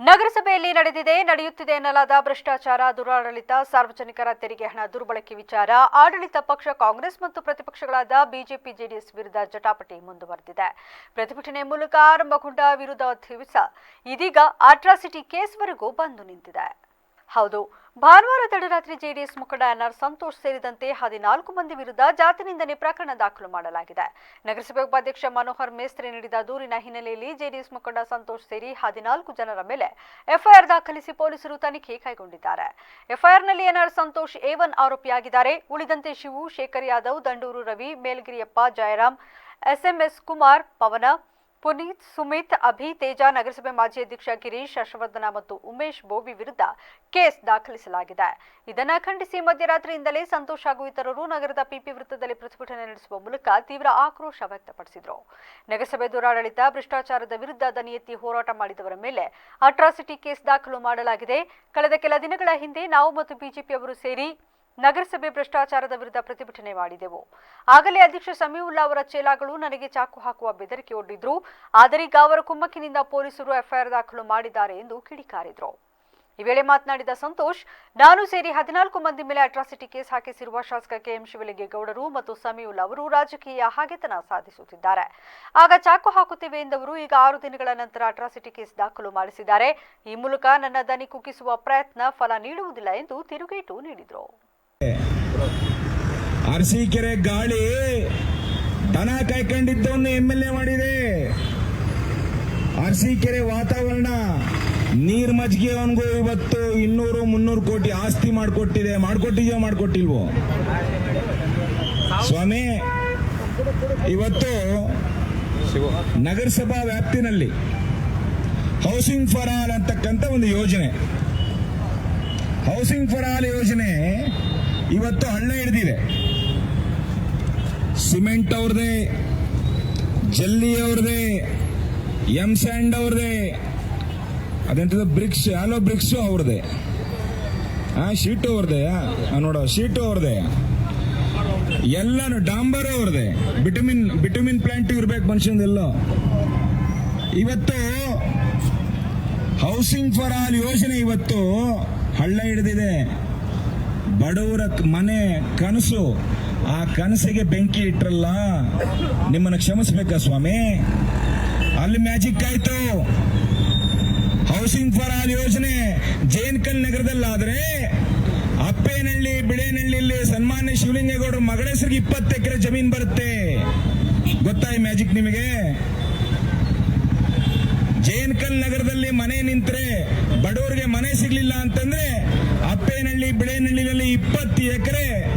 ನಗರಸಭೆಯಲ್ಲಿ ನಡೆದಿದೆ, ನಡೆಯುತ್ತಿದೆ ಎನ್ನಲಾದ ಭ್ರಷ್ಟಾಚಾರ, ದುರಾಡಳಿತ, ಸಾರ್ವಜನಿಕರ ತೆರಿಗೆ ಹಣ, ದುರ್ಬಳಕೆ ವಿಚಾರ, ಆಡಳಿತ ಪಕ್ಷ, ಕಾಂಗ್ರೆಸ್ ಮತ್ತು ಪ್ರತಿಪಕ್ಷಗಳಾದ ಬಿಜೆಪಿ, ಜೆಡಿಎಸ್ ವಿರುದ್ಧ ಜಟಾಪಟಿ ಮುಂದುವರೆದಿದೆ. ಪ್ರತಿಭಟನೆ ಮೂಲಕ ಆರಂಭಗೊಂಡ ವಿರುದ್ಧ ದಿವಸ ಇದೀಗ ಅಟ್ರಾಸಿಟಿ ಕೇಸ್ವರೆಗೂ ಬಂದು ನಿಂತಿದೆ. ಹೌದು. ಭಾನುವಾರ ತಡರಾತ್ರಿ ಜೆಡಿಎಸ್ ಮುಖಂಡ ಎನ್ಆರ್ ಸಂತೋಷ್ ಸೇರಿದಂತೆ ಹದಿನಾಲ್ಕು ಮಂದಿ ವಿರುದ್ಧ ಜಾತಿ ನಿಂದನೆ ಪ್ರಕರಣ ದಾಖಲು ಮಾಡಲಾಗಿದೆ. ನಗರಸಭೆ ಉಪಾಧ್ಯಕ್ಷ ಮನೋಹರ್ ಮೇಸ್ತ್ರಿ ನೀಡಿದ ದೂರಿನ ಹಿನ್ನೆಲೆಯಲ್ಲಿ ಜೆಡಿಎಸ್ ಮುಖಂಡ ಸಂತೋಷ್ ಸೇರಿ ಹದಿನಾಲ್ಕು ಜನರ ಮೇಲೆ ಎಫ್ಐಆರ್ ದಾಖಲಿಸಿ ಪೊಲೀಸರು ತನಿಖೆ ಕೈಗೊಂಡಿದ್ದಾರೆ. ಎಫ್ಐಆರ್ನಲ್ಲಿ ಎನ್ಆರ್ ಸಂತೋಷ್ ಎ ಆರೋಪಿಯಾಗಿದ್ದಾರೆ. ಉಳಿದಂತೆ Shivu, Shekhar Yadav, Danduru Ravi, Melgiriyappa, Jayaram, S M S Kumar, Pavana Puneeth, Sumith, Abhi, Teja, ನಗರಸಭೆ ಮಾಜಿ ಅಧ್ಯಕ್ಷ ಗಿರೀಶ್, ಹರ್ಷವರ್ಧನ ಮತ್ತು ಉಮೇಶ್ ಬೋವಿ ವಿರುದ್ಧ ಕೇಸ್ ದಾಖಲಿಸಲಾಗಿದೆ. ಇದನ್ನು ಖಂಡಿಸಿ ಮಧ್ಯರಾತ್ರಿಯಿಂದಲೇ ಸಂತೋಷ್ ಹಾಗೂ ಇತರರು ನಗರದ ಪಿಪಿ ವೃತ್ತದಲ್ಲಿ ಪ್ರತಿಭಟನೆ ನಡೆಸುವ ಮೂಲಕ ತೀವ್ರ ಆಕ್ರೋಶ ವ್ಯಕ್ತಪಡಿಸಿದರು. ನಗರಸಭೆ ದುರಾಡಳಿತ, ಭ್ರಷ್ಟಾಚಾರದ ವಿರುದ್ಧ ದನಿ ಎತ್ತಿ ಹೋರಾಟ ಮಾಡಿದವರ ಮೇಲೆ ಅಟ್ರಾಸಿಟಿ ಕೇಸ್ ದಾಖಲು ಮಾಡಲಾಗಿದೆ. ಕಳೆದ ಕೆಲ ದಿನಗಳ ಹಿಂದೆ ನಾವು ಮತ್ತು ಬಿಜೆಪಿಯವರು ಸೇರಿ ನಗರಸಭೆ ಭ್ರಷ್ಟಾಚಾರದ ವಿರುದ್ಧ ಪ್ರತಿಭಟನೆ ಮಾಡಿದೆವು. ಆಗಲೇ ಅಧ್ಯಕ್ಷ ಸಮೀವುಲ್ಲಾ ಅವರ ಚೇಲಾಗಳು ನನಗೆ ಚಾಕು ಹಾಕುವ ಬೆದರಿಕೆ ಒಡ್ಡಿದ್ರು. ಆದರೀಗ ಅವರ ಕುಮ್ಮಕ್ಕಿನಿಂದ ಪೊಲೀಸರು ಎಫ್ಐಆರ್ ದಾಖಲು ಮಾಡಿದ್ದಾರೆ ಎಂದು ಕಿಡಿಕಾರಿದ್ರು. ಈ ವೇಳೆ ಮಾತನಾಡಿದ ಸಂತೋಷ್, ನಾನು ಸೇರಿ ಹದಿನಾಲ್ಕು ಮಂದಿ ಮೇಲೆ ಅಟ್ರಾಸಿಟಿ ಕೇಸ್ ಹಾಕಿಸಿರುವ ಶಾಸಕ ಕೆಎಂ ಶಿವಲಿಂಗೇಗೌಡರು ಮತ್ತು ಸಮೀವುಲ್ ಅವರು ರಾಜಕೀಯ ಹಾಗೆತನ ಸಾಧಿಸುತ್ತಿದ್ದಾರೆ. ಆಗ ಚಾಕು ಹಾಕುತ್ತೇವೆ ಎಂದವರು ಈಗ ಆರು ದಿನಗಳ ನಂತರ ಅಟ್ರಾಸಿಟಿ ಕೇಸ್ ದಾಖಲು ಮಾಡಿಸಿದ್ದಾರೆ. ಈ ಮೂಲಕ ನನ್ನ ದನಿ ಕುಗ್ಗಿಸುವ ಪ್ರಯತ್ನ ಫಲ ನೀಡುವುದಿಲ್ಲ ಎಂದು ತಿರುಗೇಟು ನೀಡಿದರು. ಅರಸೀಕೆರೆ ಗಾಳಿ ದನ ಕಾಯ್ಕೊಂಡಿದ್ದವನ್ನ ಎಂ ಎಲ್ ಎ ಮಾಡಿದೆ. ಅರಸೀಕೆರೆ ವಾತಾವರಣ ನೀರ್ ಮಜ್ಜಿಗೆ ಇವತ್ತು ಇನ್ನೂರು ಮುನ್ನೂರು ಕೋಟಿ ಆಸ್ತಿ ಮಾಡಿಕೊಟ್ಟಿದೆ. ಮಾಡ್ಕೊಟ್ಟಿದ್ಯೋ ಮಾಡ್ಕೊಟ್ಟಿಲ್ವೋ? ಸ್ವಾಮಿ, ಇವತ್ತು ನಗರಸಭಾ ವ್ಯಾಪ್ತಿನಲ್ಲಿ ಹೌಸಿಂಗ್ ಫಾರ್ ಆಲ್ ಅಂತಕ್ಕಂಥ ಒಂದು ಯೋಜನೆ. ಹೌಸಿಂಗ್ ಫಾರ್ ಆಲ್ ಯೋಜನೆ ಇವತ್ತು ಹಳ್ಳ ಹಿಡಿದಿದೆ. ಸಿಮೆಂಟ್ ಅವ್ರದೇ, ಜಲ್ಲಿ ಅವ್ರದೇ, ಎಂ ಸ್ಯಾಂಡ್ ಅವ್ರದೇ ಅದೆಂಥದ್ದು ಬ್ರಿಕ್ಸ್ ಆಲೋ ಬ್ರಿಕ್ಸ್ ಅವ್ರದೇ. ಆ, ಶೀಟು ಅವ್ರದೇ ನೋಡೋ, ಶೀಟು ಅವ್ರದೇ. ಎಲ್ಲಾನು, ಡಾಂಬರ್ ಅವ್ರದೇ. ವಿಟಮಿನ್ ವಿಟಮಿನ್ ಪ್ಲಾಂಟ್ ಇರ್ಬೇಕು ಮನುಷ್ಯಂದೆಲ್ಲ. ಇವತ್ತು ಹೌಸಿಂಗ್ ಫಾರ್ ಆಲ್ ಯೋಜನೆ ಇವತ್ತು ಹಳ್ಳ ಹಿಡಿದಿದೆ. ಬಡವರ ಮನೆ ಕನಸು, ಆ ಕನಸಿಗೆ ಬೆಂಕಿ ಇಟ್ರಲ್ಲ, ನಿಮ್ಮನ್ನು ಕ್ಷಮಿಸ್ಬೇಕಾ ಸ್ವಾಮಿ? ಅಲ್ಲಿ ಮ್ಯಾಜಿಕ್ ಆಯ್ತು. ಹೌಸಿಂಗ್ ಫಾರ್ ಆಲ್ ಯೋಜನೆ ಜೇನ್ಕಲ್ ನಗರದಲ್ಲಾದ್ರೆ, ಅಪ್ಪೇನಹಳ್ಳಿ, ಬಿಳೇನಹಳ್ಳಿಯಲ್ಲಿ ಸನ್ಮಾನ್ಯ ಶಿವಲಿಂಗೇಗೌಡರ ಮಗಳ ಹೆಸರಿಗೆ ಇಪ್ಪತ್ತು ಎಕರೆ ಜಮೀನ್ ಬರುತ್ತೆ. ಗೊತ್ತಾ ಈ ಮ್ಯಾಜಿಕ್ ನಿಮಗೆ? ಜೇನ್ಕಲ್ ನಗರದಲ್ಲಿ ಮನೆ ನಿಂತ್ರೆ ಬಡವರಿಗೆ ಮನೆ ಸಿಗ್ಲಿಲ್ಲ ಅಂತಂದ್ರೆ ಅಪ್ಪೇನಹಳ್ಳಿ ಬಿಳೇನಹಳ್ಳಿನಲ್ಲಿ ಇಪ್ಪತ್ತು ಎಕರೆ